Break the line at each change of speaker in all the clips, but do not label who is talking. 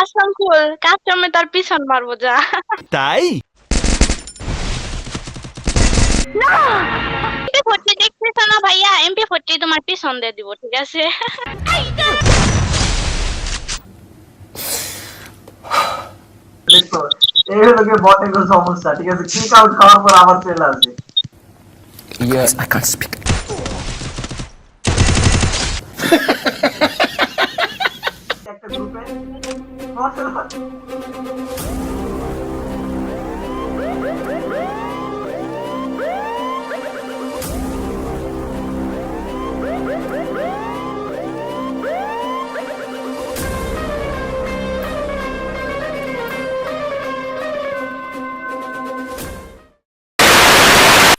Custom খুল কাস্টমে তার পিছন মারবো যা।
তাই?
না! এমপি ফোরটি দেখতেছো না ভাইয়া? এমপি ফোরটি তোমার পিছন দিয়ে দিব ঠিক আছে?
দেখো এই হলো সমস্যা ঠিক আছে? কিক আউট খাওয়ার পর আবার চলে আসবে?
Yes, I can't speak.
একটা গ্রুপে Nossa.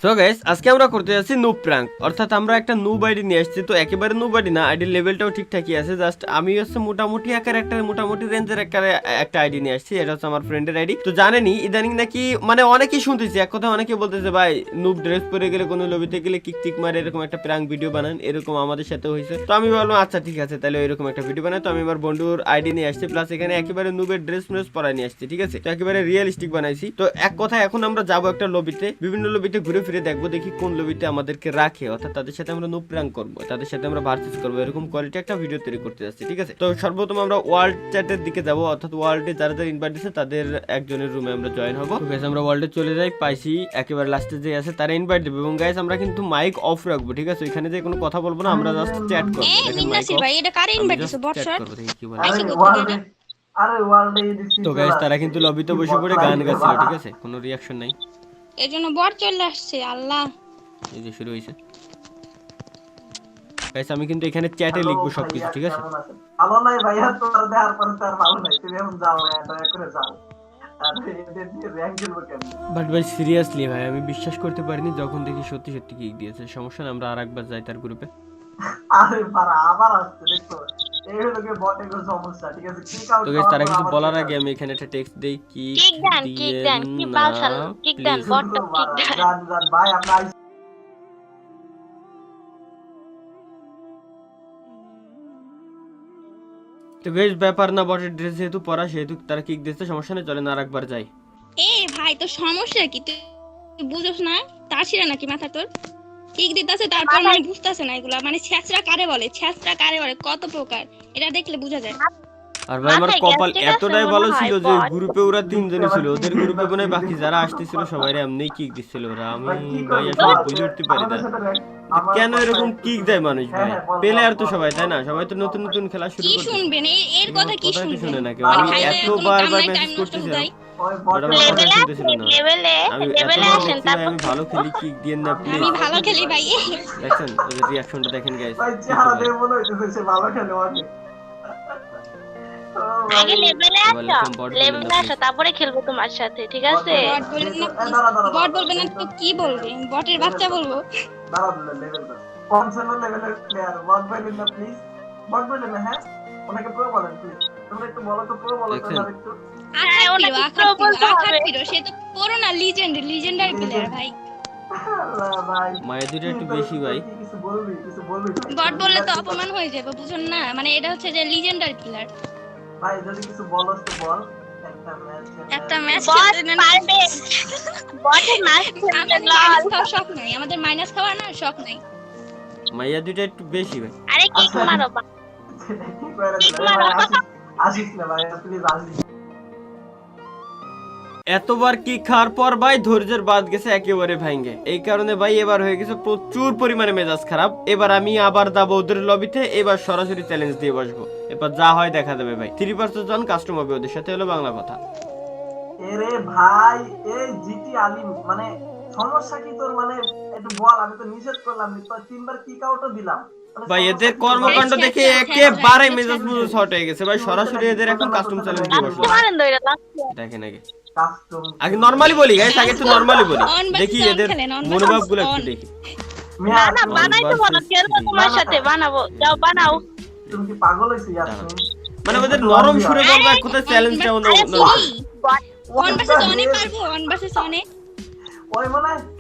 সো গাইস আজকে আমরা করতে যাচ্ছি নুব অর্থাৎ আমরা একটা নুব আইডি নিয়ে তো একেবারে নুব আইডি না আইডির লেভেলটাও ঠিকঠাকই আছে। জাস্ট আমি হচ্ছে মোটামুটি একটা মোটামুটি রেঞ্জের একটা আইডি নিয়ে এটা হচ্ছে আমার ফ্রেন্ডের আইডি তো জানেনি ইদানিং নাকি মানে অনেকেই শুনতেছি, এক কথা অনেকে বলতেছে, ভাই নুব ড্রেস পরে গেলে কোনো লবিতে গেলে কিক টিক মারে, এরকম একটা ভিডিও বানান। এরকম আমাদের সাথে হয়েছে। তো আমি বললাম আচ্ছা ঠিক আছে, তাহলে এরকম একটা ভিডিও বানাই। তো আমি আমার বন্ধুর আইডি নিয়ে আসছি প্লাস এখানে একেবারে নুবের ড্রেস মেস পরাই নিয়ে আসছি, ঠিক আছে? তো একেবারে রিয়েলিস্টিক বানাইছি। তো এক কথা এখন আমরা যাব একটা লবিতে বিভিন্ন লবিতে ঘুরে ফিরে দেখব দেখি কোন লবিতে আমাদেরকে রাখে। অর্থাৎ তাদের সাথে আমরা নুব প্রাঙ্ক করব তাদের সাথে আমরা ভার্সেস করব এরকম কোয়ালিটি একটা ভিডিও তৈরি করতে যাচ্ছি ঠিক আছে? তো সর্বপ্রথম আমরা ওয়ার্ল্ড চ্যাটের দিকে যাব অর্থাৎ ওয়ার্ল্ডে যারা যারা ইনভাইট দিচ্ছে তাদের একজনের রুমে আমরা জয়েন হব। তো guys, আমরা ওয়ার্ল্ডে চলে যাই পাইছি একেবারে লাস্টে যে আছে তারা ইনভাইট দেবে। এবং গাইস আমরা কিন্তু মাইক অফ রাখব ঠিক আছে? এখানে যে কোনো কথা বলব না আমরা জাস্ট চ্যাট করব।
এ
দেখেন mic
মিন্নাসি ভাই এটা কারে ইনভাইট দিছে? বটশট
কি বলে। তো গাইস তারা কিন্তু লবিতে বসে পড়ে গান গাচ্ছিল ঠিক আছে? কোনো রিয়াকশন নাই।
এই জন্য বট চলে আসছে আল্লাহ।
এই যে শুরু হয়েছে গাইস আমি কিন্তু এখানে চ্যাটে লিখব সবকিছু ঠিক আছে?
ভালো নাই ভাইয়া তোমার দেওয়ার পরে তো আর ভালো নাই। তুমি এখন যাও দয়া করে যাও। আর
বাট ভাই সিরিয়াসলি ভাই আমি বিশ্বাস করতে পারিনি যখন দেখি সত্যি সত্যি কিক দিয়েছে। সমস্যা না আমরা আরেকবার যাই তার গ্রুপে
আরে পারা আবার আসছে দেখো
তো গাইস তারা কিছু বলার আগে আমি এখানে একটা টেক্সট দেই কি
কিক দেন কিক দেন কি কিক দেন বট কিক দেন
ভাই আমরা
তো বেশ ব্যাপার না বটের ড্রেস যেহেতু পরা সেহেতু তারা কিক দিচ্ছে সমস্যা নেই চলেন আরেকবার যাই।
এ ভাই তো সমস্যা কি? তুই বুঝোস না? তার ছিল নাকি মাথা তোর? ঠিক দিতেছে তারপর মানে বুঝতেছে না এগুলা। মানে ছ্যাঁচড়া কারে বলে? ছ্যাঁচড়া কারে বলে? কত প্রকার? এটা দেখলে বোঝা যায়।
আর ভাই আমার কপাল এতটাই ভালো ছিল যে গ্রুপে ওরা তিনজনই ছিল। ওদের গ্রুপে মনে বাকি যারা আসতেছিল সবাই এমনি কিক দিচ্ছিল ওরা। আমি
ভাই?
আসলে বুঝে উঠতে পারি না। কেন এরকম কিক দেয় মানুষ
হ্যাঁ,
ভাই
হ্যাঁ,
পেলে আর তো সবাই তাই না? সবাই তো নতুন নতুন খেলা শুরু
কি শুনবেন? এর কথা কি শুনবেন?
শুনে না কেউ।
আমি
কোনো
এতবার বার
নষ্ট
করতেছিলাম। আমি
তারপর
আমি ভালো খেলি কিক দিয়ে না
আমি ভালো খেলি ভাই।
দেখছেন ওই রিয়াকশনটা দেখেন গাইস
ভাই চেহারা দেখে মনে হইতেছে সে ভালো খেলে অনেক
আগে লেভেলে আসো
এরকম বট বলবেন
লেভেলে আসো তারপরে খেলব তোমার সাথে ঠিক আছে?
বট বলবেন না
এ, দাঁড়া, দাঁড়া,
বট
দাঁড়া।
বলবেন না তো কি বলবে? বটের বাচ্চা বলব।
পঞ্চান্ন level-এর player, বট বলবেন না, please? বট বলবেন না, হ্যাঁ? ওনাকে pro বলেন, please। তোমরা একটু বলো তো, pro বলো তো, একটু।
আখাত
ওনাকে
আখাত পিরো
বলতে
আখাত
হবে।
পিরো সে তো করোনা লিজেন্ড লিজেন্ডারি প্লেয়ার ভাই।
আল্লাহ,
দুটো একটু বেশি ভাই।
কি কিছু বলবি, কিছু বলবি?
বট বললে তো অপমান হয়ে যাবে বুঝুন না। মানে এটা হচ্ছে যে লিজেন্ডারি প্লেয়ার
ভাই, যদি কিছু বলস তো বল। একটা
ম্যাচ খেলতে
বটে
খাওয়ার শখ নাই আমাদের মাইনাস খাওয়ার না শখ নাই।
মাইয়া দুটো একটু বেশি ভাই।
আরে মারো বা
কি করে দিলে? ভাই, আসিস- আসিস না ভাই, please আসিস।
এতবার কি খাওয়ার পর ভাই ধৈর্যের বাদ গেছে একেবারে ভাঙ্গে এই কারণে ভাই এবার হয়ে গেছে প্রচুর পরিমাণে মেজাজ খারাপ। এবার আমি আবার যাব ওদের লবিতে এবার সরাসরি চ্যালেঞ্জ দিয়ে বসবো। এবার যা হয় দেখা যাবে ভাই। থ্রি পার্সেন্ট জন কাস্টম হবে ওদের সাথে হলো বাংলা কথা।
এরে ভাই এই জিটি আলিম মানে সমস্যা কি তোর? মানে একটু বল আমি তো নিষেধ করলাম তিনবার কিক আউটও দিলাম।
ভাই এদের কর্মকাণ্ড দেখে একেবারে মেজাজ মুজাজ হট হয়ে গেছে। ভাই সরাসরি এদের এখন কাস্টম চ্যালেঞ্জ দিয়ে
লাস্টে
দেখেন আগে
কাস্টম
আগে নরমালি বলি গাইস আগে একটু নরমালি বলি। দেখি এদের মনোভাবগুলো একটু দেখি।
না না
on
বানাইতে বলো
three।
তোমার সাথে বানাবো। যাও বানাও।
তুমি কি পাগল হইছিস ইয়াসমিন?
মানে ওদের নরম সুরে বলব কোথায় চ্যালেঞ্জটা
বট
ওয়ান ভার্সেস ওয়ানে পারব ওয়ান ভার্সেস
হয়-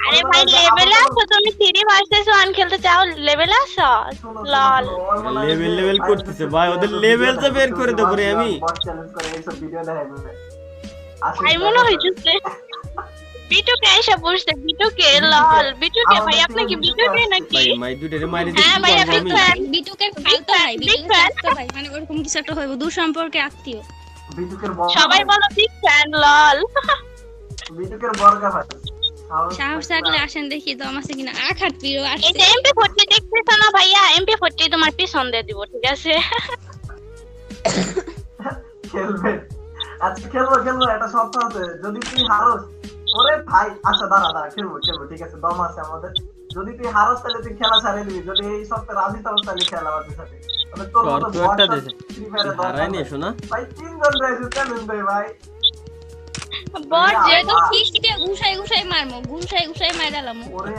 আরে ভাই
হয় যে
আছো তুমি ভার্সেস খেলতে চাও লেভেলে আছো?
শোনো, শোনো,
লল।
শোনো, ওই মনে হয়
Level,
যে
level
ভাই
করতেছে,
হচ্ছে
ভাই, ওদের
এইসব
level
ভিডিও
টা বের করে দেবো রে আমি।
bot challenge করে এইসব ভিডিও দেখায় বলে। আসলে
ভাই মনে হইতেছে বিটুকে এসে বিটুকে লল। বিটুকে ভাই আপনি কি বিটুকে নাকি?
ভাই মাই দুটারে মারি
হ্যাঁ
ভাই ভাই মানে ওরকম কিছু একটা হইব দূর সম্পর্কে আত্মীয়।
সবাই বলো বিগ ফ্যান লল।
বিটুকের বর্গা ভাই। সাহস
সাহস
থাকলে
থাকলে আসেন দেখি দম আছে কিনা আঘাত প্রিয়
এই
আসছে
যে এমপি ফোরটি দেখতেছো না ভাইয়া? এমপি ফোরটি তোমার পিছন দিয়ে দিব ঠিক আছে?
খেলবে। আজকে খেলব খেলব একটা শর্ত আছে। যদি তুই হারস ওরে ভাই আচ্ছা দাঁড়া দাঁড়া খেলব খেলব ঠিক আছে দম আছে আমাদের। যদি তুই হারস তাহলে তুই খেলা ছাড়িয়ে দিবি। যদি এই সপ্তাহে রাজি তাহলে তাহলে খেলা আমাদের সাথে। তোর
একটা শোনা।
ভাই তিনজন রয়েছে চ্যালেঞ্জ ভাই।
বট
ভাইয়া,
যে
তো ফিস্টে ঘুষাই ঘুষাই মারমু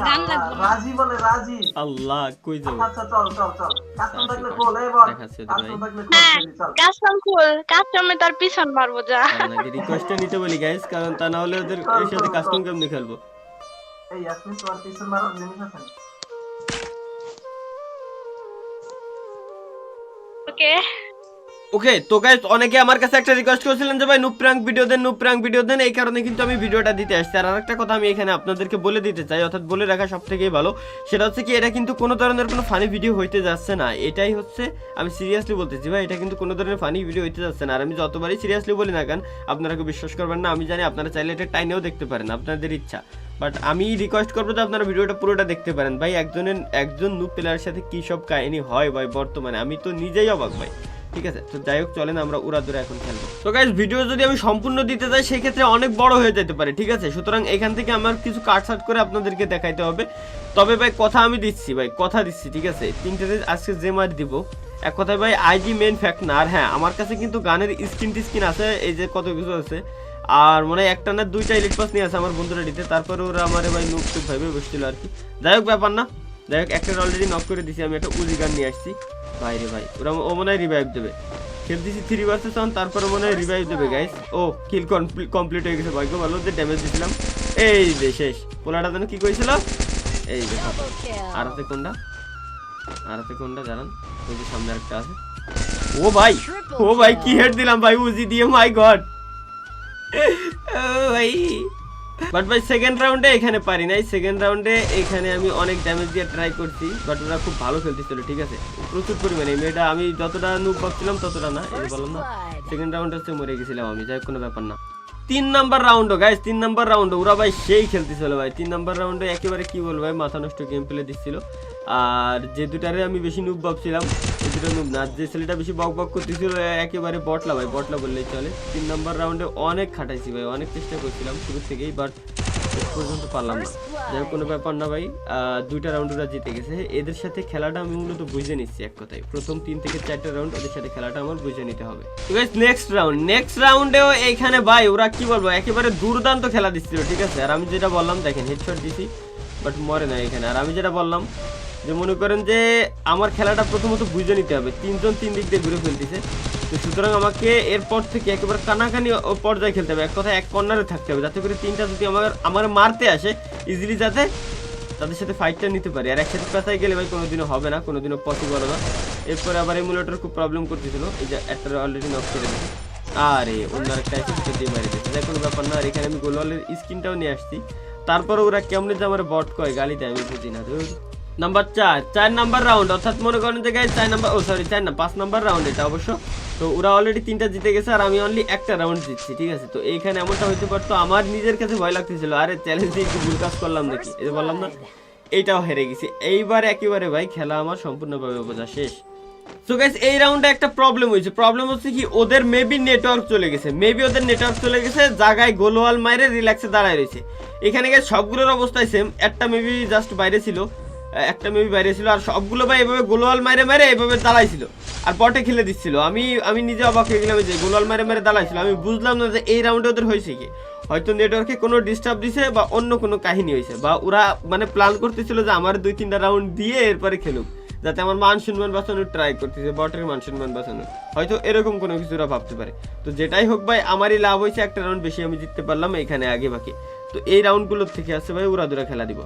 গান
আল্লাহ,
লাগবে না।
রাজি বলে রাজি।
আল্লাহ কই যাব?
আচ্ছা চল চল চল। কাস্টম থাকলে বল এই বল। কাস্টম থাকলে
হ্যাঁ কাস্টম কুল কাস্টমে তার পিছন মারবো যা।
আপনাকে রিকোয়েস্টটা নিতে বলি গাইস কারণ তা না হলে ওদের এর সাথে কাস্টম কেমনে খেলব?
এই ইয়াসমিন তোমার পিছন মারার জিনিস আছে?
ওকে
ওকে তো গাইস অনেকে আমার কাছে একটা রিকোয়েস্ট করেছিলেন যে, ভাই নুপ প্র্যাঙ্ক ভিডিও দেন নুপ প্র্যাঙ্ক ভিডিও দেন। এই কারণে কিন্তু আমি ভিডিওটা দিতে আসছি। আর আরেকটা কথা আমি এখানে আপনাদেরকে বলে দিতে চাই, অর্থাৎ বলে রাখা সব থেকেই ভালো, সেটা হচ্ছে কি, এটা কিন্তু কোনো ধরনের কোনো ফানি ভিডিও হইতে যাচ্ছে না। এটাই হচ্ছে, আমি সিরিয়াসলি বলতেছি, ভাই, এটা কিন্তু কোনো ধরনের ফানি ভিডিও হইতে যাচ্ছে না। আর আমি যতবারই সিরিয়াসলি বলি না কেন, আপনারা কেউ বিশ্বাস করবেন না। আমি জানি আপনারা চাইলে এটা টাইনেও দেখতে পারেন, আপনাদের ইচ্ছা। বাট আমি রিকোয়েস্ট করব যে, আপনারা ভিডিওটা পুরোটা দেখতে পারেন। ভাই, একজনের, একজন নু প্লেয়ারের সাথে কী সব কাহিনী হয়, ভাই, বর্তমানে? আমি তো নিজেই অবাক, ভাই। ঠিক আছে? তো যাই হোক, চলেন আমরা উড়াদুরা এখন খেলব। তো গাইজ ভিডিও যদি আমি সম্পূর্ণ দিতে যাই সেই ক্ষেত্রে অনেক বড় হয়ে যেতে পারে, ঠিক আছে? সুতরাং এখান থেকে আমার কিছু কাটসাট করে আপনাদেরকে দেখাইতে হবে। তবে ভাই, কথা আমি দিচ্ছি ভাই, কথা দিচ্ছি, ঠিক আছে? তিনটে আজকে যে মার দিব। এক কথায় ভাই আইজি মেন ফ্যাক্ট না, আর হ্যাঁ আমার কাছে কিন্তু গানের স্ক্রিন টিস্কিন আছে, এই যে কত কিছু আছে। আর মনে একটা না দুইটা ইলেক্ট পাস নিয়ে আছে আমার বন্ধুরা দিতে, তারপরে ওরা আমার ভাই নুক টুক ভাইবে বসছিল আর কি। যাই হোক, ব্যাপার না। যাই হোক, একটা অলরেডি নক করে দিছি, আমি একটা উজি গান নিয়ে আসছি। বাইরে ভাই। ওরা ও মনে হয় রিভাইভ দেবে। খেলতেছি থ্রি ভার্সেস ওয়ান তারপরে মনে হয় রিভাইভ দেবে গাইস ও কিল কমপ্লিট হয়ে গেছে ভাগ্য ভালো যে ড্যামেজ দিছিলাম। এই যে শেষ। পোলাটা যেন কি কইছিল এই যে আর আছে কোনটা? আর আছে কোনটা? জানান ওই যে সামনে একটা আছে। ও ভাই ও ভাই কি হেড দিলাম ভাই উজি দিয়ে মাই গড ভাই। বাট ভাই সেকেন্ড রাউন্ডে এখানে পারি নাই। সেকেন্ড রাউন্ডে এখানে আমি অনেক ড্যামেজ দিয়ে ট্রাই করছি বাট ওরা খুব ভালো খেলতেছিল, ঠিক আছে? প্রচুর পরিমাণে। মেয়েটা, আমি যতটা নুক ভাবছিলাম, ততটা না যে বললাম না। সেকেন্ড রাউন্ডে হচ্ছে মরে গেছিলাম আমি, যাই কোনো ব্যাপার না। তিন নাম্বার রাউন্ডও গাইস তিন নাম্বার রাউন্ডে ওরা ভাই সেই খেলতেছিল ভাই। তিন নাম্বার রাউন্ডে একেবারে কি বলব ভাই, মাথা নষ্ট গেম প্লে দিচ্ছিল। আর যে দুটারে আমি বেশি নুব ভাবছিলাম ছেলেটা বেশি বক বক একেবারে বটলা ভাই, বটলা চলে। তিন রাউন্ডে অনেক খাটাইছি ভাই, অনেক চেষ্টা করছিলাম থেকেই বাট পর্যন্ত পারলাম না। কোনো ব্যাপার না ভাই দুইটা রাউন্ড ওরা জিতে গেছে। এদের সাথে খেলাটা আমি মূলত বুঝে নিচ্ছি এক কথায়। প্রথম তিন থেকে চারটা রাউন্ড ওদের সাথে খেলাটা আমার বুঝে নিতে হবে। নেক্সট রাউন্ড নেক্সট ভাই, ওরা কি বলব, একেবারে দুর্দান্ত খেলা দিচ্ছিল, ঠিক আছে? আর আমি যেটা বললাম, দেখেন হেডশট দিছি বাট মরে না এখানে। আর আমি যেটা বললাম যে মনে করেন যে আমার খেলাটা প্রথমত বুঝে নিতে হবে। তিনজন তিন দিক দিয়ে ঘুরে ফেলতেছে। তো সুতরাং আমাকে এরপর থেকে একেবারে কানাকানি পর্যায়ে খেলতে হবে। এক কথা এক কর্নারে থাকতে হবে। যাতে করে তিনটা যদি আমার আমার মারতে আসে ইজিলি যাতে তাদের সাথে ফাইটটা নিতে পারি। আর একসাথে পেঁচাই গেলে ভাই কোনোদিনও হবে না, কোনোদিনও পসিবল না। এরপরে আবার এমুলেটর খুব প্রবলেম করতেছিল। এই যে একটা অলরেডি নক করে দিয়েছে আরে অন্য একটা এসে দিয়ে মারি দিয়েছে যাই কোনো ব্যাপার না। আর এখানে আমি গোলওয়ালের স্ক্রিনটাও নিয়ে আসছি। তারপরে ওরা কেমনে যে আমার বট কয় গালি দেয় আমি বুঝি না। নাম্বার চার চার নাম্বার রাউন্ড অর্থাৎ মনে করেন যে guys, চার নাম্বার ও সরি চার না পাঁচ নাম্বার রাউন্ড এটা অবশ্য। তো ওরা অলরেডি তিনটা জিতে গেছে আর আমি অনলি একটা রাউন্ড জিতছি ঠিক আছে? তো এইখানে এমনটা হইতে পারতো আমার নিজের কাছে ভয় লাগতেছিল আরে চ্যালেঞ্জ দিয়ে ভুল কাজ করলাম নাকি? যে বললাম না এইটাও হেরে গেছি। এইবার একেবারে ভাই খেলা আমার সম্পূর্ণভাবে বোঝা শেষ। সো গাইস এই রাউন্ডে একটা প্রবলেম হয়েছে। প্রবলেম হচ্ছে কি ওদের মেবি নেটওয়ার্ক চলে গেছে। মেবি ওদের নেটওয়ার্ক চলে গেছে জায়গায় গোলওয়াল মাইরে রিল্যাক্সে দাঁড়ায় রয়েছে। এখানে গিয়ে সবগুলোর অবস্থায় সেম একটা মেবি জাস্ট বাইরে ছিল। একটা মেবি বাইরে ছিল আর সবগুলো ভাই এভাবে গোলওয়াল মারে মারে এভাবে দাঁড়াইছিল আর পটে খেলে দিচ্ছিল। আমি আমি নিজে অবাক হয়ে গেলাম যে গোলওয়াল মারে মারে দাঁড়াইছিল আমি বুঝলাম না যে এই রাউন্ডে ওদের হয়েছে কি। হয়তো নেটওয়ার্কে কোনো ডিস্টার্ব দিছে বা অন্য কোনো কাহিনী হয়েছে বা ওরা মানে প্ল্যান করতেছিল যে আমার দুই, তিনটা রাউন্ড দিয়ে এরপরে খেলুক, যাতে আমার মান সম্মান বাঁচানোর ট্রাই করতেছে, বটের মান সম্মান বাঁচানোর। হয়তো এরকম কোনো কিছু ওরা ভাবতে পারে। তো যেটাই হোক ভাই, আমারই লাভ হয়েছে একটা রাউন্ড বেশি আমি জিততে পারলাম এখানে আগে বাকি। তো এই রাউন্ডগুলোর থেকে আছে ভাই, উড়াদুরা খেলা দিব।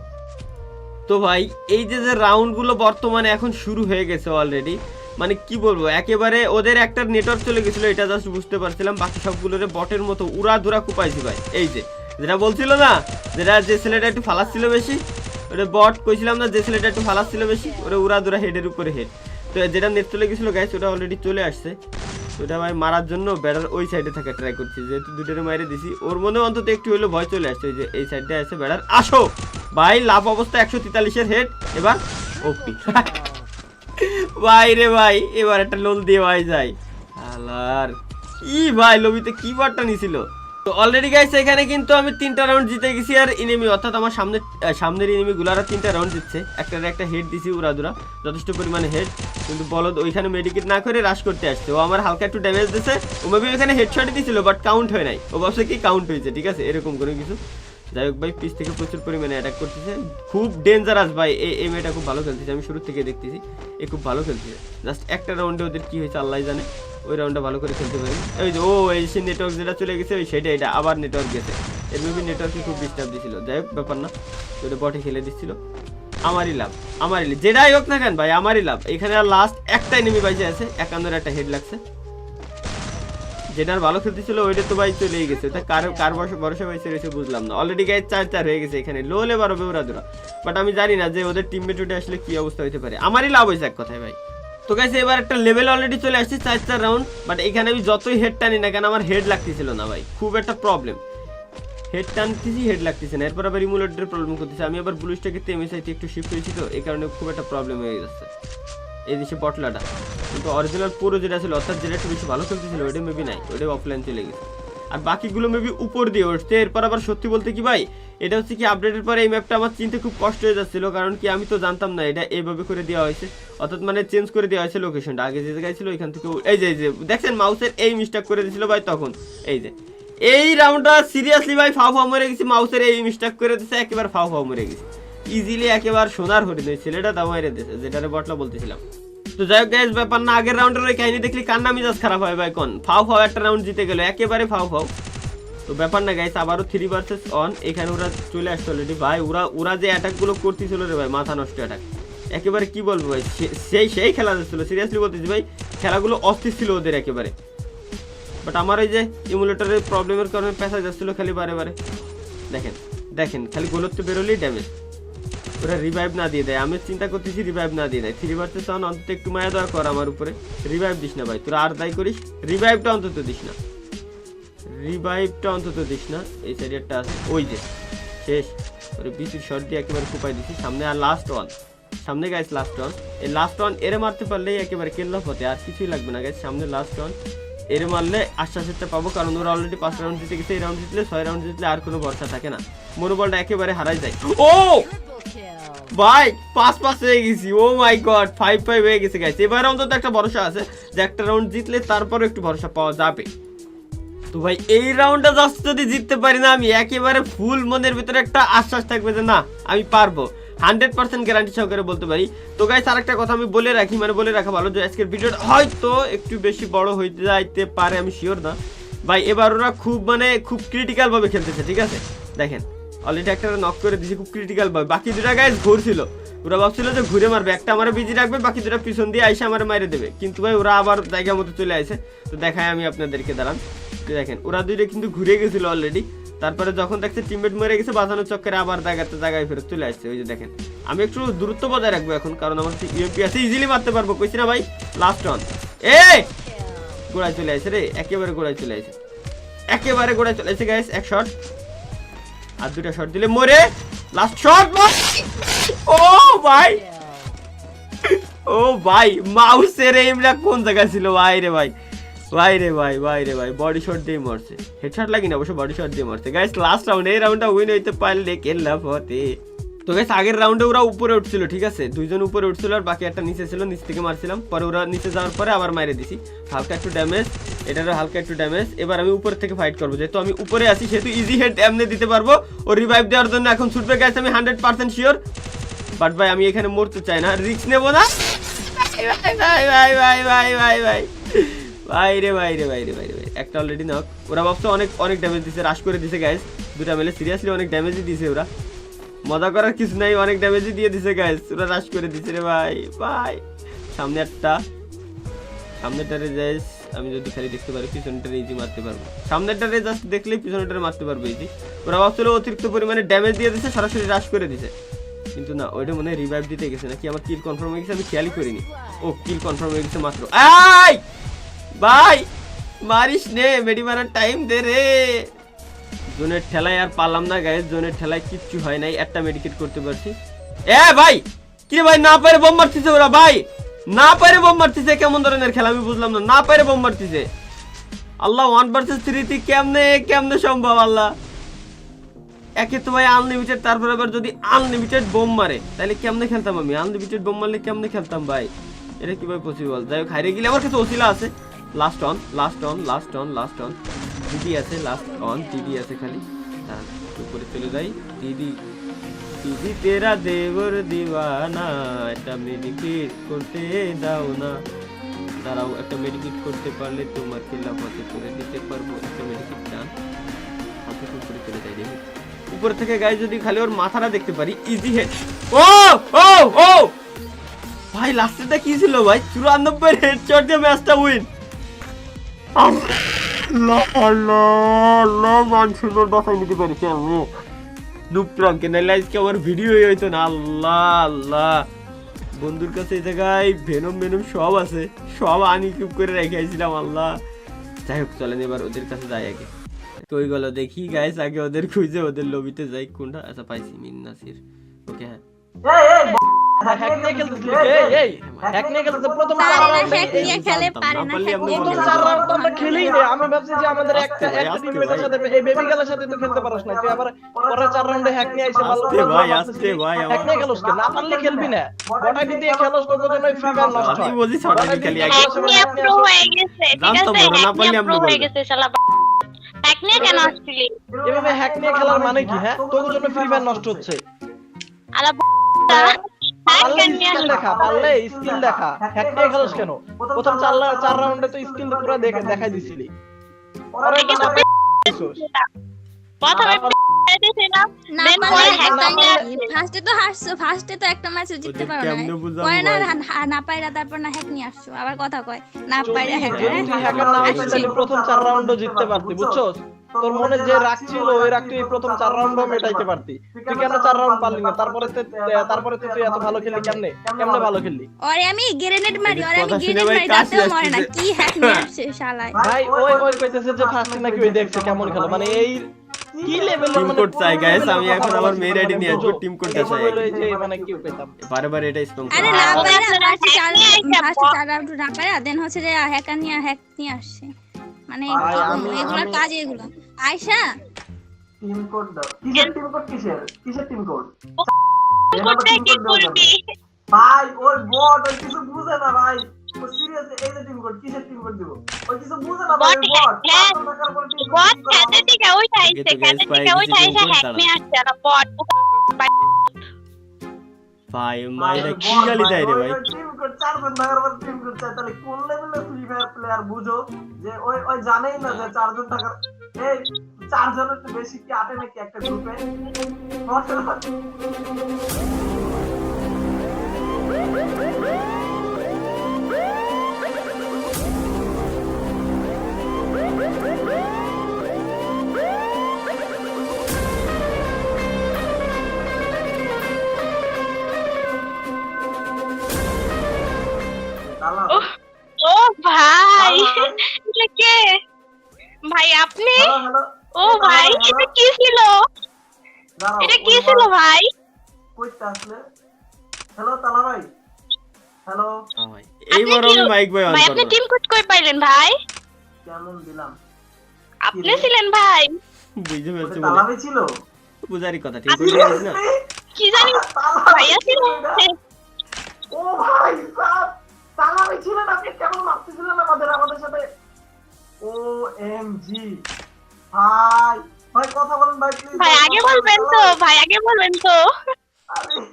তো ভাই, এই যে যে রাউন্ডগুলো বর্তমানে এখন শুরু হয়ে গেছে অলরেডি মানে কি বলব, একেবারে ওদের একটা নেটওয়ার্ক চলে গেছিল, এটা জাস্ট বুঝতে পারছিলাম, বাকি সবগুলোরে বটের মতো উড়াধুরা কুপাইছি ভাই। এই যে, যেটা বলছিল না, যেটা যে ছেলেটা একটু ফালাচ্ছিল বেশি ওটা বট কইছিলাম না, যে ছেলেটা একটু ফালাচ্ছিল বেশি, ওরা ওটা উড়াধুরা হেডের উপরে হেড তো যেটা নেট চলে গেছিল গাইস ওটা অলরেডি চলে আসছে। ওটা ভাই মারার জন্য বেড়ার ওই সাইডে থাকা ট্রাই করছি, যেহেতু দুটোরে মাইরে দিছি। ওর মনে অন্তত একটু হলো ভয় চলে আসছে, যে এই সাইডে আছে বেড়ার আসো! ভাই, লাভ অবস্থা একশো তেতাল্লিশের হেড এবার ওপি ভাই রে ভাই, এবার একটা লোল দিয়ে ভাই যাই। আলার ই ভাই লবিতে কি বারটা নিছিল? তো অলরেডি গাইস এখানে কিন্তু আমি তিনটা রাউন্ড জিতে গেছি আর ইনিমি অর্থাৎ আমার সামনে সামনের ইনিমি গুলারা তিনটা রাউন্ড জিতছে। একটা একটা হেড দিছি উড়াদুরা যথেষ্ট পরিমাণে হেড কিন্তু বলদ ওইখানে মেডিকেট না করে রাশ করতে আসছে। ও আমার হালকা একটু ড্যামেজ দিছে ও মেবি ওখানে হেডশট দিছিল বাট কাউন্ট হয় নাই। ও ভাবছে কি কাউন্ট হয়েছে, ঠিক আছে? এরকম কোনো কিছু। যাই হোক ভাই পিস থেকে প্রচুর পরিমাণে অ্যাটাক করতেছে। খুব ডেঞ্জারাস ভাই এই এই মেয়েটা খুব ভালো খেলতেছে, আমি শুরু থেকে দেখতেছি, এ খুব ভালো খেলতেছে। জাস্ট একটা রাউন্ডে ওদের কি হয়েছে আল্লাহ জানে। ওই রাউন্ডটা ভালো করে খেলতে পারি। ওই যে, ও, এই সে নেটওয়ার্ক যেটা চলে গেছে, ওই সেটা এটা আবার নেটওয়ার্ক গেছে। এর মেবি নেটওয়ার্কে খুব ডিস্টার্ব দিছিল। যাই হোক, ব্যাপার না। ওটা বটে খেলে দিচ্ছিল। আমারই লাভ আমারই লাভ। যেটাই হোক না কেন ভাই, আমারই লাভ। এখানে আর লাস্ট একটা এনিমি বাইজে আছে, একান্নর একটা হেড লাগছে। যেটার ভালো খেলতেছিল ওইটা তো ভাই চলেই গেছে। তা কার কার ভরসা পাইছে রয়েছে বুঝলাম না। অলরেডি গায়ে চার চার হয়ে গেছে এখানে। লো লেবার হবে ওরা দুরা। বাট আমি জানি না যে ওদের টিমমেট আসলে কি অবস্থা হতে পারে। আমারই লাভ হয়েছে এক কথায় ভাই। তো গাইছে এবার একটা লেভেল অলরেডি চলে আসছে চার চার রাউন্ড বাট এখানে আমি যতই হেড টানি না কেন, আমার হেড লাগতেছিল না ভাই। খুব একটা প্রবলেম হেড টানতেছি হেড লাগতেছে না। এরপর আবার ইমুলেটরের প্রবলেম করতেছে। আমি আবার ব্লুস্টাকে তেমে সাইতে একটু শিফট হয়েছি তো, এই কারণে খুব একটা প্রবলেম হয়ে যাচ্ছে। এই দেশে পটলাটা কিন্তু অরিজিনাল পুরো যেটা ছিল, অর্থাৎ যেটা একটু বেশি ভালো খেলতেছিল ওটা মেবি নাই। ওটা অফলাইন চলে গেছে। আর বাকিগুলো মেবি উপর দিয়ে উঠছে। এরপর আবার সত্যি বলতে কি ভাই এটা হচ্ছে কি আপডেটের পরে এই ম্যাপটা আমার চিনতে খুব কষ্ট হয়ে যাচ্ছিল কারণ কি আমি তো জানতাম না এটা এইভাবে করে দেওয়া হয়েছে। অর্থাৎ মানে চেঞ্জ করে দেওয়া হয়েছে লোকেশনটা আগে যে জায়গায় ছিল ওইখান থেকে এই যে এই যে দেখছেন মাউসের এই মিস্টেক করে দিয়েছিল ভাই তখন। এই যে এই রাউন্ডটা সিরিয়াসলি ভাই ফাও ফাও মরে গেছি মাউসের এই মিস্টেক করে দিয়েছে একেবারে ফাও ফাও মরে গেছি। ইজিলি একেবারে সোনার হরিণ ওই ছেলেটা দাম মেরে দিয়েছে যেটারে বটলা বলতেছিলাম। তো যাই হোক guys, ব্যাপার না আগের রাউন্ডের ওই কাহিনী দেখলি কান্না মিজাজ খারাপ হয় ভাই কোন? ফাও ফাও একটা রাউন্ড জিতে গেল একেবারে ফাও ফাও। তো ব্যাপার না গাইস আবারও থ্রি ভার্সেস অন এখানে ওরা চলে আসছে অলরেডি ভাই, ওরা ওরা যে অ্যাটাকগুলো করতেছিল রে ভাই, মাথা নষ্ট অ্যাটাক একেবারে কি বলব ভাই সেই সেই খেলা যাচ্ছিল সিরিয়াসলি বলতেছি ভাই, খেলাগুলো অস্থির ছিল ওদের একেবারে। বাট আমার ওই যে ইমুলেটরের প্রবলেমের কারণে পেশা যাচ্ছিল খালি বারে বারে। দেখেন দেখেন, খালি গোলত্ব বেরোলেই ড্যামেজ ওরা রিভাইভ না দিয়ে দেয়। আমি চিন্তা করতেছি রিভাইভ না দিয়ে দেয়। থ্রি ভার্সেস অন অন্তত একটু মায়া দয়া কর আমার উপরে। রিভাইভ দিস না ভাই, তোরা আর দায় করিস। রিভাইভটা অন্তত দিস না। রিভাইভটা অন্তত দিস না, এই সাইডেরটা আছে। ওই যে, শেষ। ওরে বিসির শট দিয়ে একেবারে কুপাই দিছি, সামনে আর লাস্ট ওয়ান সামনে গাইস লাস্ট ওয়ান এই লাস্ট ওয়ান এরে মারতে পারলেই একেবারে কেল্লা হতে, আর কিছুই লাগবে না গাইস সামনে লাস্ট ওয়ান এরে মারলে আশ্বাসেরটা পাবো, কারণ ওরা অলরেডি পাঁচ রাউন্ড জিতে গেছে, এই রাউন্ড জিতলে ছয় রাউন্ড জিতলে আর কোনো ভরসা থাকে না। মনোবলটা একেবারে হারাই যায়। ও! ভাই, পাঁচ পাঁচ হয়ে গেছি। Oh my god five five হয়ে গেছে গাইস এবার অন্তত একটা ভরসা আছে যে একটা রাউন্ড জিতলে তারপরে একটু ভরসা পাওয়া যাবে। তো ভাই, এই রাউন্ডটা জাস্ট যদি জিততে পারি না, আমি একেবারে ফুল মনের ভিতরে একটা আশ্বাস থাকবে যে না, আমি পারব। হান্ড্রেড পার্সেন্ট গ্যারান্টি সহকারে বলতে পারি। তো গাইস আর একটা কথা আমি বলে রাখি মানে বলে রাখা ভালো যে আজকের ভিডিওটা হয়তো একটু বেশি বড় হইতে যাইতে পারে, আমি শিওর না। ভাই, এবার ওরা খুব মানে খুব ক্রিটিক্যালভাবে খেলতেছে, ঠিক আছে? দেখেন অলরেডি একটা নক করে দিয়েছি, খুব ক্রিটিক্যাল ভাবে। বাকি দুটা গাইস ঘুরছিল। ওরা ভাবছিল যে ঘুরে মারবে, একটা আমার বিজি রাখবে, বাকি দুটা পিছন দিয়ে আইসে আমার মাইরে দেবে। কিন্তু ভাই, ওরা আবার জায়গা মতো চলে আসে তো দেখায় আমি আপনাদেরকে, দাঁড়ান। দেখেন, ওরা দুইটা কিন্তু ঘুরে গেছিল অলরেডি তারপরে যখন দেখছে টিমমেট মরে গেছে বাঁচানোর চক্করে আবার জায়গাতে জায়গায় ফেরত চলে আসছে, ওই যে দেখেন। আমি একটু দূরত্ব বজায় রাখব এখন, কারণ আমার ইউএমপি আছে ইজিলি মারতে পারব, কইছি না ভাই? লাস্ট অন এ গোড়ায় চলে আসে রে, একেবারে গোড়ায় চলে আসে। একেবারে গোড়ায় চলে আসে গাইস এক শট আর দুটা শট দিলে মরে। লাস্ট শট ও ভাই! ও ভাই মাউসের এইমটা কোন জায়গায় ছিল? ভাই রে ভাই। ভাই রে ভাই ভাই রে ভাই বডি শট দিয়ে মরছে। হেডশট লাগি না অবশ্য বডি শট দিয়ে মরছে। গাইস লাস্ট রাউন্ড এই রাউন্ডটা উইন হইতে পারলে কেল্লা ফতে। তো গাইস আগের রাউন্ডে ওরা উপরে উঠছিল, ঠিক আছে? দুইজন উপরে উঠছিল আর বাকি একটা নিচে ছিল, নিচ থেকে মারছিলাম। পরে ওরা নিচে যাওয়ার পরে আবার মাইরে দিছি। হালকা একটু ড্যামেজ এটারও হালকা একটু ড্যামেজ এবার আমি উপর থেকে ফাইট করব। যেহেতু আমি উপরে আছি, সেহেতু ইজি হেড এমনি দিতে পারব। ও রিভাইভ দেওয়ার জন্য এখন ছুটবে গাইস আমি হান্ড্রেড পার্সেন্ট শিওর বাট ভাই, আমি এখানে মরতে চাই না। রিস্ক নেব না। ভাই ভাই ভাই ভাই ভাই ভাই ভাই বাইরে বাইরে বাইরে বাইরে বাইরে। একটা অলরেডি নক ওরা ভাবছে অনেক অনেক ড্যামেজ দিছে রাশ করে দিছে গাইস দুটা মেলে সিরিয়াসলি অনেক ড্যামেজই দিছে ওরা। মজা করার কিছু নাই, অনেক ড্যামেজই দিয়ে দিছে গাইস ওরা রাশ করে দিছে রে ভাই ভাই। সামনে একটা। সামনেটারে যাইস আমি যদি খালি দেখতে পারি পিছনটারে ইজি মারতে পারব। সামনেটারে জাস্ট দেখলেই পিছনটারে মারতে পারব ইজি ওরা ভাবছিল অতিরিক্ত পরিমাণে ড্যামেজ দিয়ে দিছে, সরাসরি রাশ করে দিছে। কিন্তু না, ওইটা মনে হয় রিভাইভ দিতে গেছে, নাকি আমার কিল কনফার্ম হয়ে গেছে, আমি খেয়ালই করিনি। ও কিল কনফার্ম হয়ে গেছে মাত্র। আই ভাই, মারিস নে, মেডি মারার টাইম দে রে। জোনের ঠেলায় আর পারলাম না গায়ে, জোনের ঠেলায় কিচ্ছু হয় নাই, একটা মেডিকেট করতে পারছি। এ ভাই, কি ভাই, না পারে বোম মারতেছে ওরা, ভাই। না পারে বোম মারতেছে, কেমন ধরনের খেলা আমি বুঝলাম না না পারে বোম মারতেছে। আল্লাহ ওয়ান ভার্সেস থ্রি কেমনে কেমনে সম্ভব আল্লাহ? একে তো ভাই আনলিমিটেড তারপর আবার যদি আনলিমিটেড বোম মারে, তাহলে কেমনে খেলতাম আমি? আনলিমিটেড বোম মারলে কেমনে খেলতাম ভাই? এটা কীভাবে পসিবল যাই হোক, হারিয়ে গেলে আমার কাছে ওসিলা আছে। Last one last one last one last one দিদি আছে লাস্ট অন দিদি আছে খালি। দাঁড়ান, উপরে চলে যাই। দিদি দিদি তেরা দেবর দিওয়ানা এটা মেডিকেট করতে দাও না। দাঁড়াও একটা মেডিকেট করতে পারলে তোমার খেলাফতে করে দিতে পারব। একটা মেডিকেট চান হাতে উপরে চলে যাই দেখি। উপর থেকে গায়ে যদি খালি ওর মাথাটা দেখতে পারি ইজি হেড ও ও ও! ভাই লাস্টেরটা কি ছিল ভাই? চুরানব্বই হেড শট দিয়ে ম্যাচটা উইন নিতে পারিস আমি ভিডিও না। আল্লাহ আল্লাহ। বন্ধুর কাছে এই জায়গায় ভেনম ভেনম সব আছে। সব আনি কিউব করে রেখে আল্লাহ। যাই হোক, চলেন এবার ওদের কাছে যাই আগে। তো ওইগুলো দেখি গাইস আগে ওদের খুঁজে, ওদের লবিতে যাই। কোনটা? আচ্ছা পাইছি, মিন নাসির। ওকে হ্যাঁ।
এই এই
হ্যাক নিয়ে খেলতেছিস এই এই হ্যাক নিয়ে খেলতেছে। প্রথম চার
পারে হ্যাক নিয়ে খেলে পারে না
পারলে
hack
আমরা
নিয়ে
প্রথম চার রাউন্ড আমরা খেলেই রে। আমি ভাবছি যে আমাদের একটা একটা
আস্তে
সাথে এই বেবি গালের সাথে তো খেলতে পারছ না। তুই আবার পরের চার রাউন্ডে হ্যাক নিয়ে আইছে ভালো
আস্তে ভাই, আস্তে ভাই,
হ্যাক নিয়ে খেলোস কে? না পারলে খেলবি না। বটাই দিয়ে খেলোস তো তোর ফ্রি ফায়ার নষ্ট
আমি
হয়
ছটা
বটাই
আগে
প্রো হয়ে গেছে। ঠিক আছে
না পারলে
নিয়ে হয়ে গেছে শালা হ্যাক নিয়ে কেন আসছিলি?
এভাবে হ্যাক নিয়ে খেলার মানে কি হ্যাঁ? তোর জন্য ফ্রি ফায়ার নষ্ট হচ্ছে।
আলা
পারলে
নিয়ে
স্কিল দেখা পারলে স্কিল দেখা। হ্যাক খেলোস কেন? প্রথম চার রা- চার রাউন্ডে তো স্কিল পুরো দেখে দেখাই দিছিলি। পরে না
প্রথমে দিয়েছিলাম
না
Then
পারলে
পরে
hack
hack
নিয়ে
নিয়ে
ফার্স্টে তো হারছো ফার্স্টে তো একটা ম্যাচ জিততে পারো না পরে না না পাইরা তারপর না হ্যাক নিয়ে আসছো। আবার কথা কয় না পাইরা হ্যাক
প্রথম চার রাউন্ডও জিততে পারতি বুঝছস? তোর মনে যে রাগ ছিল ওই রাগ তুই প্রথম চার রাউন্ডও মেটাইতে পারতি। তুই কেন চার রাউন্ড পারলি না? তারপরে তারপরে তুই এত ভালো খেললি কেমনে? কেমনে ভালো খেললি?
ওরে আমি গ্রেনেড মারি ওরে আমি গ্রেনেড মারি তাতেও মরে না। কি হ্যাক নিয়ে আসছে শালায়?
ভাই ওই ওই কইতেছে যে ফার্স্ট নাকি ওই দেখছে কেমন খেলো? মানে এই কি লেভেলের মানে
কোড চাই গাইস আমি এখন আমার
বলছিস,
আইডি নিয়ে আসব টিম কোডটা চাই।
হইল এই যে মানে কি পেতাম?
বারে বারে এটা স্প্যাম
আরে না
আহ,
পাইরা
ওরা
চার
নিয়ে আইসা
ফার্স্টে
বল।
চার রাউন্ড না পাইরা দেন হচ্ছে যে হ্যাকার নিয়ে হ্যাক নিয়ে আসছে মানে
ভাই,
কি
আমি-
বলব, এগুলোর কাজ এগুলো আয়শা?
টিম কোড দাও। কিসের টিম কোড কিসের? কিসের টিম কোড?
করতে কি করবি?
ভাই ওই বট ওই কিছু বুঝে না ভাই। ও সিরিয়াস এই যে টিম কোড কিসের টিম কোড দিব? ওই কিছু বুঝে না ভাই বট। টাকার পরে team code
বট
কি?
থেকে ওই থেকে ওই হ্যাক। আসছে না বট
ভাই মাইরা গালি দেয় রে ভাই
চারজন টাকার টিম কোড চাই তাহলে কোন লেভেলের ফ্রি ফায়ার প্লেয়ার বুঝো? যে ওই ওই জানেই না যে চারজন টাকার এই চারজনের তো বেশি কি আটে নাকি একটা গ্রুপে?
ও ভাই। কে? ভাই আপনি?
Hello hello.
ও ভাই এটা কি ছিল? এটা কি ছিল ভাই?
কইতে আসলে। হ্যালো তালা ভাই। হ্যালো।
হ্যাঁ এইবার আমি মাইক ভাই অন
ভাই আপনি টিম কোড কই পাইলেন ভাই?
কেমন দিলাম?
আপনি ছিলেন ভাই?
বুঝতে পারছি
তালা ভাই ছিল?
বুঝারি কথা ঠিক
আপনি-
না?
কি জানি ভাইয়া ছিল
ও ভাই সাহেব তালা ভাই ছিলেন আপনি কেমন মারতেছিলেন আমাদের আমাদের সাথে? ও এম জি ভাই ভাই কথা বলেন ভাই প্লিজ
ভাই আগে বলবেন তো ভাই। আগে বলবেন তো।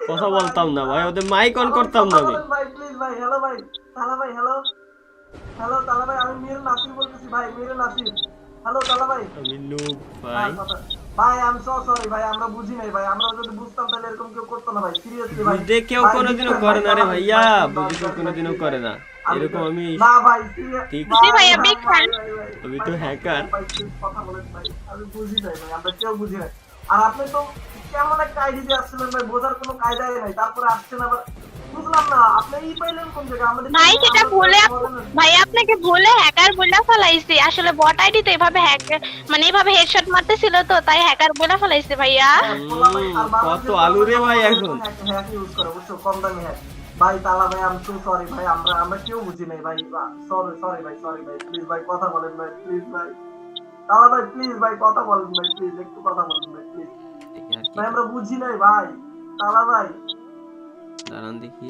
কথা বলতাম না ভাই ওদের মাইক অন করতাম না আমি।
ভাই প্লিজ ভাই হ্যালো ভাই তালা ভাই হ্যালো হ্যালো তালা ভাই আমি মির নাসির বলতেছি ভাই মির নাসির। হ্যালো তালা ভাই।
আমি নুব ভাই।
হ্যাঁ, কথা- ভাই আই এম সো সরি ভাই আমরা বুঝি নাই ভাই আমরা যদি বুঝতাম তাহলে এরকম কেউ করতো না ভাই সিরিয়াসলি ভাই।
বুঝতে কেউ কোনোদিনও করে না রে ভাইয়া বুঝতে কোনোদিনও করে না। এরকম আমি
না ভাই
ঠিক-
ভাই, ভাই,
big
ভাই,
fan।
ভাই, ভাই,
আমি
ভাই,
তো
ভাই,
hacker।
ভাই, please কথা বলেন ভাই আমি বুঝি নাই ভাই আমরা কেউ বুঝি নাই। আর আপনি তো কেমন একটা আইডি দিয়ে আসছিলেন ভাই বোঝার কোনো কায়দাই নাই তারপরে আসছেন আবার বুঝলাম না আপনি ই পাইলেন কোন জায়গায়? আমাদের
ভাই সেটা ভুলে ভাই আপনাকে ভুলে হ্যাকার বলে ফেলাইছি। আসলে বট আইডি তো এভাবে হ্যাক মানে এভাবে হেডশট মারতেছিল তো তাই হ্যাকার বলে ফেলাইছি ভাইয়া।
পোলা ভাই, আর
হুম,
বাংলাদেশের
কত আলু রে ভাই এখন।
হ্যাক- হ্যাক ইউজ করে বুঝছ? কম দামি হ্যাক ভাই তালা ভাই আমি তো সরি ভাই আমরা আমরা কেউ বুঝি নাই ভাই। সরি সরি ভাই সরি ভাই প্লিজ ভাই কথা বলেন ভাই প্লিজ ভাই। তালা ভাই প্লিজ ভাই কথা বলেন ভাই প্লিজ একটু কথা বলেন ভাই প্লিজ ভাই আমরা বুঝি নাই ভাই। তালা ভাই
দাঁড়ান দেখি।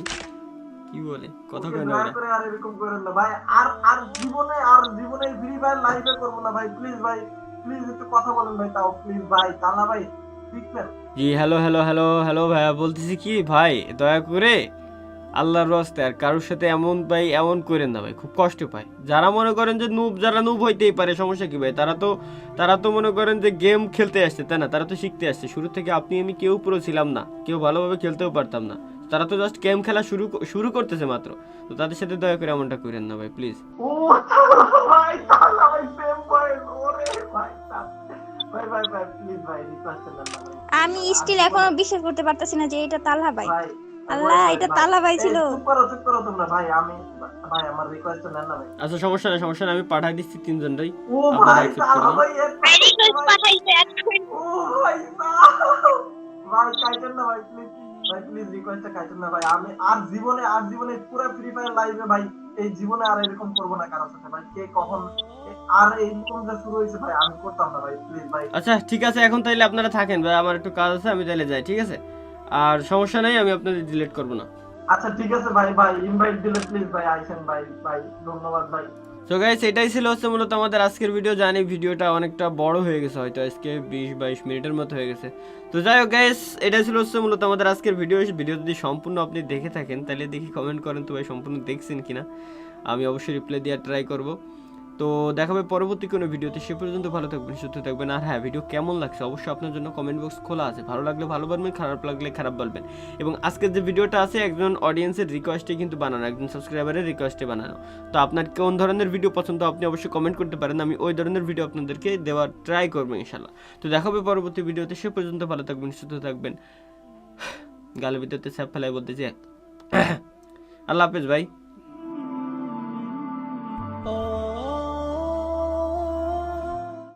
কি বলে? কথা কয় না
দয়া করে আর এরকম করেন না ভাই। আর আর জীবনে আর জীবনে ফ্রি ফায়ার লাইভে করব না ভাই। প্লিজ ভাই প্লিজ একটু কথা বলেন ভাই তাও। প্লিজ ভাই তালা ভাই। পিকমেন
জি হ্যালো হ্যালো হ্যালো হ্যালো ভাইয়া। বলতেছি কি ভাই দয়া করে আল্লাহর রস্তে আর কারোর সাথে এমন ভাই এমন করেন না ভাই। খুব কষ্ট পায়। যারা মনে করেন যে নুব যারা নুব হইতেই পারে সমস্যা কি ভাই? তারা তো তারা তো মনে করেন যে গেম খেলতে আসছে তাই না? তারা তো শিখতে আসছে। শুরু থেকে আপনি আমি কেউ পুরো ছিলাম না। কেউ ভালোভাবে খেলতেও পারতাম না। তারা তো জাস্ট গেম খেলা শুরু শুরু করতেছে মাত্র। তো তাদের সাথে দয়া করে এমনটা করেন না ভাই প্লিজ
ভাই ভাই ভাই ভাই ভাই ভাই ভাই ভাই
আমি স্টিল এখনও বিশ্বাস করতে পারতেছি না যে এটা তালহা ভাই।
ভাই
আল্লাহ, এটা
ভাই,
তালা ভাই ছিল।
চুপ করো চুপ করো তোমরা ভাই আমি ভাই আমার রিকোয়েস্ট নেন না ভাই।
আচ্ছা সমস্যা নেই সমস্যা নেই আমি পাঠাই দিচ্ছি তিনজনটাই।
ও ভাই তালা
করুন।
ভাই
ভাই। রিকোয়েস্ট পাঠাইছে এখন
ও ভাই। ভাই কাইটেন না ভাই প্লিজ ভাই প্লিজ রিকোয়েস্টটা না ভাই। আমি আর জীবনে আর জীবনে পুরো ফ্রি ফায়ার লাইভে ভাই এই জীবনে আর এরকম করব না কারোর সাথে ভাই। কে কখন আর এইরকম যে শুরু হয়েছে ভাই আমি করতাম না ভাই প্লিজ ভাই।
আচ্ছা ঠিক আছে এখন তাইলে আপনারা থাকেন ভাই আমার একটু কাজ আছে আমি তাইলে যাই ঠিক আছে? আর সমস্যা নেই আমি আপনাদের ডিলিট করব না।
আচ্ছা ঠিক আছে ভাই ভাই ইনভাইট দিলে প্লিজ ভাই আইসেন ভাই ভাই ধন্যবাদ ভাই।
তো গাইস এটাই ছিল হচ্ছে মূলত আমাদের আজকের ভিডিও জানি ভিডিওটা অনেকটা বড় হয়ে গেছে, হয়তো আজকে বিশ বাইশ মিনিটের মতো হয়ে গেছে। তো যাই হোক গাইস এটাই ছিল হচ্ছে মূলত আমাদের আজকের ভিডিও ভিডিও যদি সম্পূর্ণ আপনি দেখে থাকেন, তাহলে দেখি কমেন্ট করেন, তো ভাই সম্পূর্ণ দেখছেন কিনা। আমি অবশ্যই রিপ্লাই দেওয়ার ট্রাই করব। তো দেখাবে পরবর্তী কোনো ভিডিওতে। সে পর্যন্ত ভালো থাকবেন, সুস্থ থাকবেন। আর হ্যাঁ ভিডিও কেমন লাগছে অবশ্যই আপনার জন্য কমেন্ট বক্স খোলা আছে। ভালো লাগলে ভালো বলবেন, খারাপ লাগলে খারাপ বলবেন। এবং আজকের যে ভিডিওটা আছে, একজন অডিয়েন্সের রিকোয়েস্টে কিন্তু বানানো, একজন সাবস্ক্রাইবারের রিকোয়েস্টে বানানো। তো আপনার কোন ধরনের ভিডিও পছন্দ, আপনি অবশ্যই কমেন্ট করতে পারেন। আমি ওই ধরনের ভিডিও আপনাদেরকে দেওয়ার ট্রাই করব ইনশাল্লাহ। তো দেখাবে পরবর্তী ভিডিওতে। সে পর্যন্ত ভালো থাকবেন, সুস্থ থাকবেন। গালের ভিতরতে স্যাপ ফেলাই বলতে যে আল্লাহ হাফেজ ভাই।